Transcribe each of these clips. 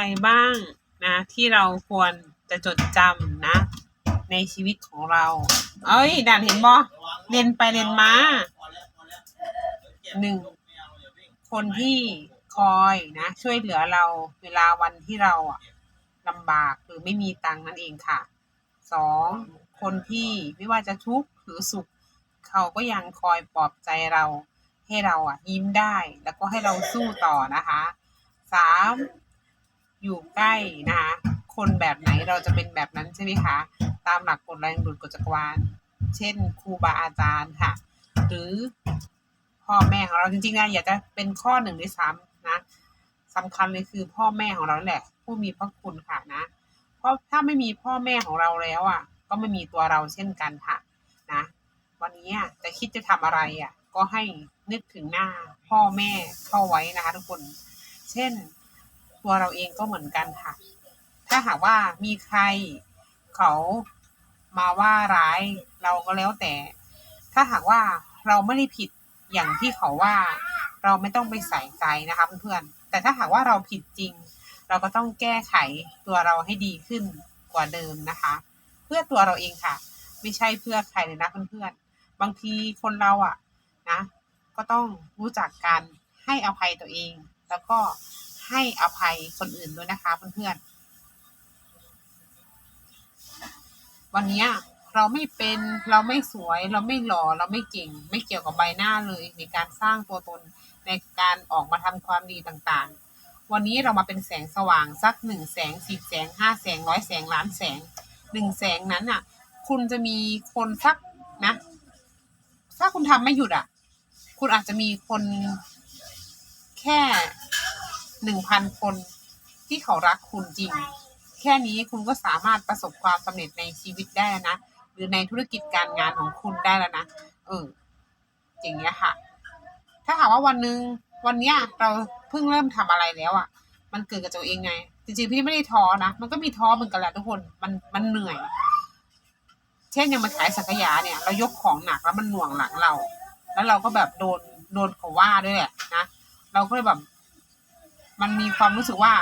รบ้างนะ ที่เราควรจะจดจำนะ ในชีวิตของเรา เอ้ยด่านเห็นบ่เรียนไปเรียนมาหนึ่งคนที่คอยนะ ช่วยเหลือเราเวลาวันที่เราอะลำบากหรือไม่มีตังนั่นเองค่ะสองคนที่ไม่ว่าจะทุกข์หรือสุข เขาก็ยังคอยปลอบใจเราให้เราอะยิ้มได้แล้วก็ให้เราสู้ต่อนะคะสาม อยู่ใกล้นะคะคนแบบไหนเราจะเป็นแบบนั้นใช่ไหมคะ ตามหลักกฎแรงดูดกฎจักรวาล เช่นครูบาอาจารย์ค่ะ หรือพ่อแม่ของเราจริงๆนะอยากจะเป็นข้อหนึ่งด้วยซ้ำนะสำคัญเลยคือพ่อแม่ของเราแหละ ผู้มีพระคุณค่ะนะ เพราะถ้าไม่มีพ่อแม่ของเราแล้วอะ ก็ไม่มีตัวเราเช่นกันค่ะนะวันนี้จะคิดจะทำอะไรอะ ก็ให้นึกถึงหน้าพ่อแม่เข้าไว้นะคะทุกคน เช่น ตัวเราเองก็เหมือนกันค่ะ ถ้าหากว่ามีใครเขามาว่าร้ายเราก็แล้วแต่ ถ้าหากว่าเราไม่ได้ผิดอย่างที่เขาว่า เราไม่ต้องไปใส่ใจนะคะเพื่อนๆแต่ถ้าหากว่าเราผิดจริง เราก็ต้องแก้ไขตัวเราให้ดีขึ้นกว่าเดิมนะคะ เพื่อตัวเราเองค่ะ ไม่ใช่เพื่อใครเลยนะเพื่อนๆบางทีคนเราอะนะ ก็ต้องรู้จักการให้อภัยตัวเอง แล้วก็ ให้อภัยคนอื่นด้วยนะคะเพื่อนๆ วันนี้เราไม่เป็นเราไม่สวยเราไม่หล่อเราไม่เก่ง ไม่เกี่ยวกับใบหน้าเลยในการสร้างตัวตนในการออกมาทำความดีต่างๆ วันนี้เรามาเป็นแสงสว่างสักหนึ่งแสงสิบแสงห้าแสงร้อยแสงล้านแสงหนึ่งแสงนั้นอะ คุณจะมีคนสักนะ ถ้าคุณทำไม่หยุดอะ คุณอาจจะมีคนแค่ หนึ่งพันคนที่เขารักคุณจริง แค่นี้คุณก็สามารถประสบความสำเร็จในชีวิตได้แล้วนะ หรือในธุรกิจการงานของคุณได้แล้วนะเอออย่างเงี้ยค่ะ ถ้าหากว่าวันหนึ่งวันเนี้ยเราเพิ่งเริ่มทำอะไรแล้วอะ มันเกิดกับตัวเองไง จริงๆพี่ไม่ได้ท้อนะ มันก็มีท้อเหมือนกันแหละทุกคน มันมันเหนื่อย เช่นยังมาขายสังขยาเนี่ย เรายกของหนักแล้วมันหน่วงหลังเรา แล้วเราก็แบบโดนโดนเขาว่าด้วยแหละนะ เราก็เลยแบบ มันมีความรู้สึกว่า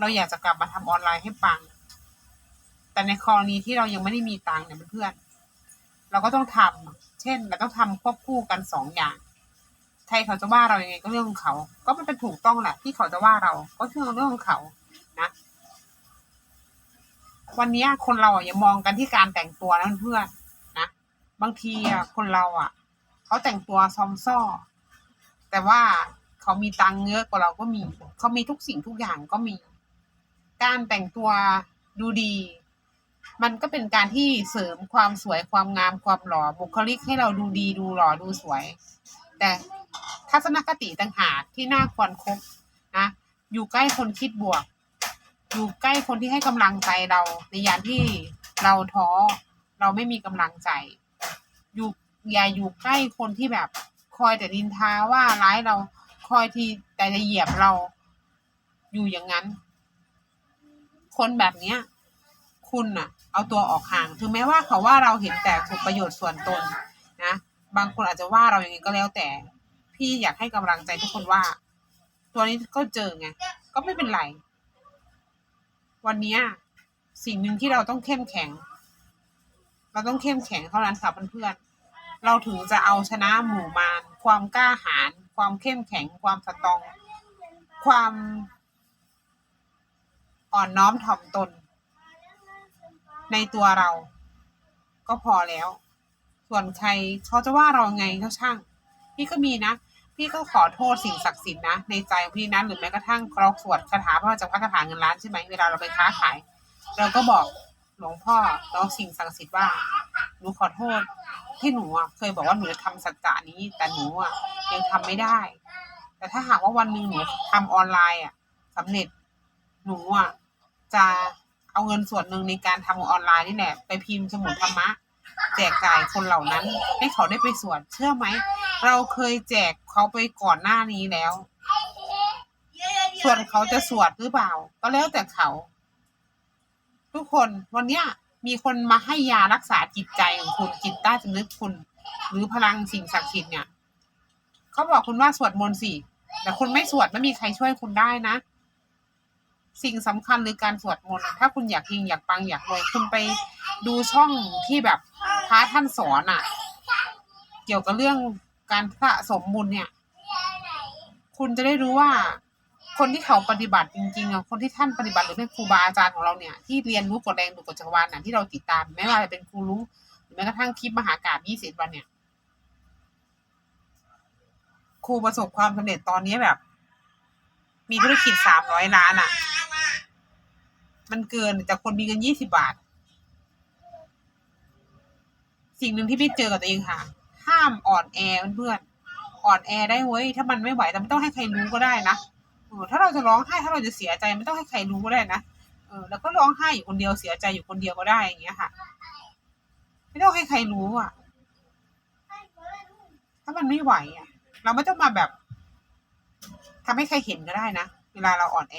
เราอยากจะกลับมาทำออนไลน์ให้ปัง แต่ในกรณีที่เรายังไม่ได้มีตังค์เนี่ยเพื่อนเราก็ต้องทำเช่น เราต้องทำควบคู่กันสองอย่างใครเขาจะว่าเรายังไงก็เรื่องของเขา ก็มันเป็นถูกต้องแหละที่เขาจะว่าเรา ก็คือเรื่องของเขา นะ วันนี้คนเราอย่ามองกันที่การแต่งตัวนะเพื่อนนะบางทีคนเราอะเขาแต่งตัวซอมซ่อ แต่ว่า เขามีตังค์เยอะกว่าเราก็มี เขามีทุกสิ่งทุกอย่างก็มี การแต่งตัวดูดี มันก็เป็นการที่เสริมความสวยความงามความหล่อบุคลิกให้เราดูดีดูหล่อดูสวย แต่ทัศนคติต่างหากที่น่าควรคบนะอยู่ใกล้คนคิดบวก อยู่ใกล้คนที่ให้กำลังใจเรา ในยามที่เราท้อเราไม่มีกำลังใจ อยู่อย่าอยู่ใกล้คนที่แบบคอยแต่ดินทาว่าร้ายเรา คอยที่แต่จะเหยียบเรา อยู่อย่างนั้น คนแบบเนี้ย คุณน่ะ เอาตัวออกห่าง ถึงแม้ว่าเขาว่าเราเห็นแต่ผลประโยชน์ส่วนตนนะ บางคนอาจจะว่าเราอย่างนี้ก็แล้วแต่ พี่อยากให้กำลังใจทุกคนว่า ตัวนี้ก็เจอไง ก็ไม่เป็นไร วันนี้สิ่งหนึ่งที่เราต้องเข้มแข็ง เราต้องเข้มแข็งเท่านั้นค่ะเพื่อนๆเราถึงจะเอาชนะหมู่มารความกล้าหาญ ความเข้มแข็ง ความสตรอง ความอ่อนน้อมถ่อมตน ในตัวเรา ก็พอแล้ว ส่วนใครเขาจะว่าเราไงก็ช่าง พี่ก็มีนะ พี่ก็ขอโทษสิ่งศักดิ์สิทธิ์นะในใจของพี่นั้นหรือแม้กระทั่งเราสวดคาถาพระเจ้าคาถาเงินล้านใช่ไหมเวลาเราไปค้าขาย เราก็บอกหลวงพ่อแล้วสิ่งศักดิ์สิทธิ์ว่าหนูขอโทษที่หนูอะเคยบอกว่าหนูจะทำสัจจะนี้ แต่หนูอะ ยังทำไม่ได้ แต่ถ้าหากว่าวันหนึ่งหนูทำออนไลน์อะสำเร็จหนูอะจะเอาเงินส่วนหนึ่งในการทำออนไลน์นี่แหละไปพิมพ์สมุดธรรมะ แจกจ่ายคนเหล่านั้น ให้เขาได้ไปสวดเชื่อไหม เราเคยแจกเขาไปก่อนหน้านี้แล้ว ส่วนเขาจะสวดหรือเปล่า ก็แล้วแต่เขา ทุกคนวันเนี้ยมีคนมาให้ยารักษาจิตใจของคุณจิตใต้สำนึกคุณ หรือพลังสิ่งศักดิ์สิทธิ์เนี่ย เขาบอกคุณว่าสวดมนต์สิแต่คุณไม่สวดไม่มีใครช่วยคุณได้นะ สิ่งสำคัญคือการสวดมนต์ถ้าคุณอยากเฮงอยากปังอยากรวยคุณไปดูช่องที่แบบพระท่านสอนอะเกี่ยวกับเรื่องการสะสมบุญเนี่ย คุณจะได้รู้ว่าคนที่เขาปฏิบัติจริงๆอะคนที่ท่านปฏิบัติหรือเป็นครูบาอาจารย์ของเราเนี่ยที่เรียนรู้กฎแรงดูกฎจักรวาลน่ะที่เราติดตามไม่ว่าจะเป็นครูรู้หรือแม้กระทั่งคลิปมหากาบยี่สิบวันเนี่ย ครูประสบความสำเร็จตอนนี้แบบ มีธุรกิจสามร้อยล้านอะ มันเกินแต่คนมีเงินยี่สิบาท สิ่งหนึ่งที่พี่เจอกับตัวเองค่ะ ห้ามอ่อนแอเพื่อนอ่อนแอได้เว้ยถ้ามันไม่ไหวแต่ไม่ต้องให้ใครรู้ก็ได้นะอถ้าเราจะร้องไห้ถ้าเราจะเสียใจไม่ต้องให้ใครรู้ก็ได้นะเออแล้วก็ร้องไห้อยู่คนเดียวเสียใจอยู่คนเดียวก็ได้อย่างเงี้ยค่ะ ไม่ต้องให้ใครรู้อะ ถ้ามันไม่ไหวอะ เราไม่ต้องมาแบบทำให้ใครเห็นก็ได้นะเวลาเราอ่อนแอ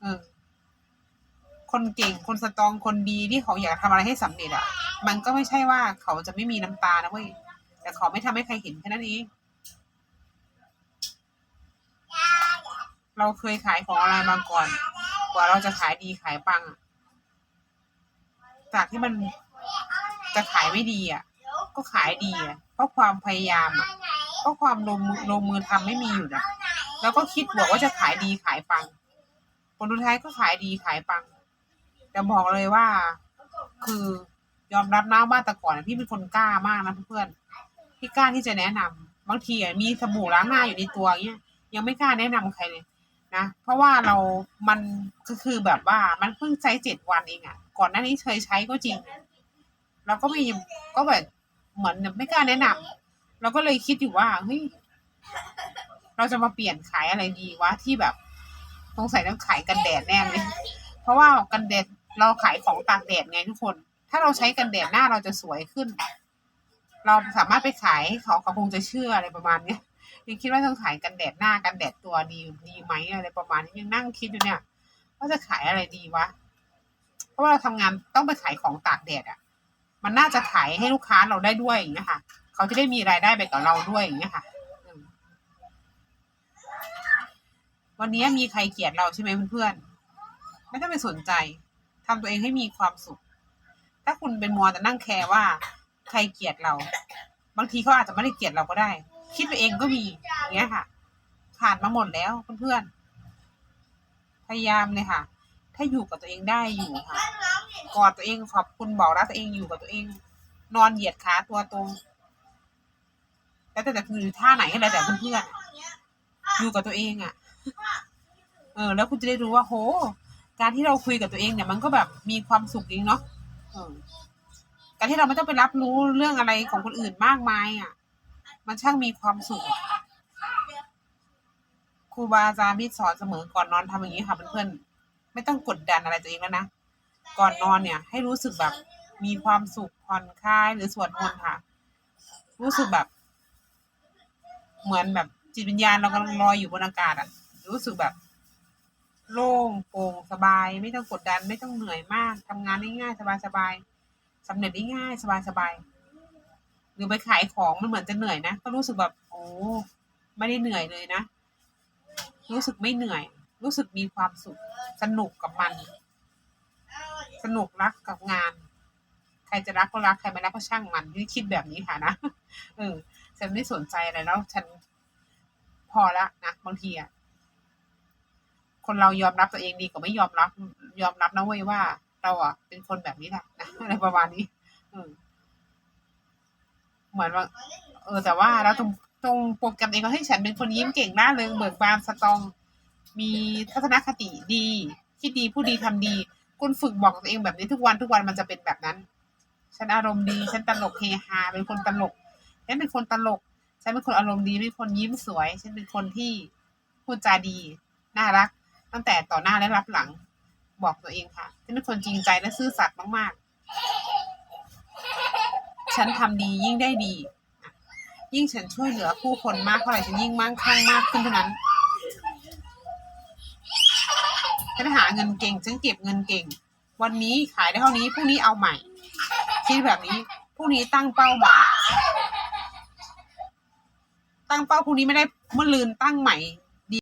เออ คนเก่งคนสตรองคนดีที่เขาอยากทำอะไรให้สำเร็จอะ มันก็ไม่ใช่ว่าเขาจะไม่มีน้ำตานะเว้ยแต่เขาไม่ทำให้ใครเห็นแค่นั้นเองเราเคยขายของอะไรมาก่อน กว่าเราจะขายดีขายปัง จากที่มันจะขายไม่ดีอะ ก็ขายดีอะเพราะความพยายามอะ เพราะความลงมือลงมือทำไม่มีอยู่นะแล้วก็คิดบอกว่าจะขายดีขายปังผลสุดท้ายก็ขายดีขายปัง แต่บอกเลยว่า คือยอมรับนะว่าแต่ก่อนพี่เป็นคนกล้ามากนะเพื่อนพี่กล้าที่จะแนะนำบางทีมีสบู่ล้างหน้าอยู่ในตัวเงี้ย ยังไม่กล้าแนะนำใครเลยนะเพราะว่าเรามันก็คือแบบว่ามันเพิ่งใช้เจ็ดวันเองอะก่อนหน้านี้เคยใช้ก็จริง เราก็ไม่ก็แบบเหมือนไม่กล้าแนะนำ เราก็เลยคิดอยู่ว่าเฮ้ยเราจะมาเปลี่ยนขายอะไรดีวะที่แบบสงสัยต้องขายกันแดดแน่เลยเพราะว่ากันแดดเราขายของตากแดดไงทุกคน ถ้าเราใช้กันแดดหน้าเราจะสวยขึ้น เราสามารถไปขายให้เขาเขาคงจะเชื่ออะไรประมาณเนี้ยยังคิดว่าต้องขายกันแดดหน้ากันแดดตัวดีดีไหมอะไรประมาณนี้ยังนั่งคิดอยู่เนี่ยว่าจะขายอะไรดีวะเพราะว่าเราทำงานต้องไปขายของตากแดดอะ มันน่าจะขายให้ลูกค้าเราได้ด้วยอย่างเงี้ยค่ะ เขาจะได้มีรายได้ไปกับเราด้วยอย่างเงี้ยค่ะวันนี้มีใครเกลียดเราใช่ไหมเพื่อนๆไม่ต้องไปสนใจทำตัวเองให้มีความสุข ถ้าคุณเป็นมัวแต่นั่งแคร์ว่า ใครเกลียดเรา บางทีเขาอาจจะไม่ได้เกลียดเราก็ได้ คิดไปเองก็มีอย่างเงี้ยค่ะผ่านมาหมดแล้วเพื่อนๆพยายามเลยค่ะ ถ้าอยู่กับตัวเองได้อยู่ค่ะกอดตัวเองขอบคุณบอกรักตัวเองอยู่กับตัวเอง นอนเหยียดขาตัวตรง แล้วแต่จะคือท่าไหนก็แล้วแต่เพื่อนๆอยู่กับตัวเองอะ เออ แล้วคุณจะได้รู้ว่าโห การที่เราคุยกับตัวเองเนี่ย มันก็แบบมีความสุขจริงเนาะเออการที่เราไม่ต้องไปรับรู้เรื่องอะไรของคนอื่นมากมายอะ มันช่างมีความสุขอะครูบาอาจารย์ที่สอนเสมอก่อนนอนทำอย่างนี้ค่ะเพื่อนๆไม่ต้องกดดันอะไรตัวเองแล้วนะก่อนนอนเนี่ย ให้รู้สึกแบบมีความสุขผ่อนคลายหรือสวดมนต์ค่ะ รู้สึกแบบ เหมือนแบบจิตวิญญาณเรากำลังลอยอยู่บนอากาศอะรู้สึกแบบ โล่งโปร่งสบาย ไม่ต้องกดดัน ไม่ต้องเหนื่อยมากทำงานได้ง่ายสบายสบายๆสำเร็จได้ง่ายสบายสบายๆหรือไปขายของมันเหมือนจะเหนื่อยนะก็รู้สึกแบบ โอ้ไม่ได้เหนื่อยเลยนะ รู้สึกไม่เหนื่อย รู้สึกมีความสุข สนุกกับมัน สนุกรักกับงาน ใครจะรักก็รักใครไม่รักก็ช่างมันที่คิดแบบนี้ค่ะนะเออ ฉันไม่สนใจอะไรแล้ว ฉันพอละนะบางทีอะคนเรายอมรับตัวเองดีกว่าไม่ยอมรับ ยอมรับนะเว้ยว่า เราอะเป็นคนแบบนี้แหละนะอะไรประมาณนี้เออเหมือนว่า เออ แต่ว่าเราตรงตรงโปรแกรมเองก็ให้ฉันเป็นคนยิ้มเก่งหน้าเริงเบิกบานสตอง มีทัศนคติดีคิดดีพูดดีทำดี คุณฝึกบอกตัวเองแบบนี้ทุกวันทุกวันมันจะเป็นแบบนั้น ฉันอารมณ์ดี ฉันตลกเฮฮาเป็นคนตลก ฉันเป็นคนตลก ฉันเป็นคนอารมณ์ดีเป็นคนยิ้มสวย ฉันเป็นคนที่พูดจาดี น่ารัก ตั้งแต่ต่อหน้าและรับหลัง บอกตัวเองค่ะ ฉันเป็นคนจริงใจและซื่อสัตย์มากๆ ฉันทำดียิ่งได้ดี ยิ่งฉันช่วยเหลือผู้คนมากเท่าไหร่ฉันยิ่งมั่งคั่งมากขึ้นเท่านั้น ฉันหาเงินเก่ง ฉันเก็บเงินเก่ง วันนี้ขายได้เท่านี้ พรุ่งนี้เอาใหม่ คิดแบบนี้ พรุ่งนี้ตั้งเป้าใหม่ ตั้งเป้าพรุ่งนี้ไม่ได้เมื่อลืนตั้งใหม่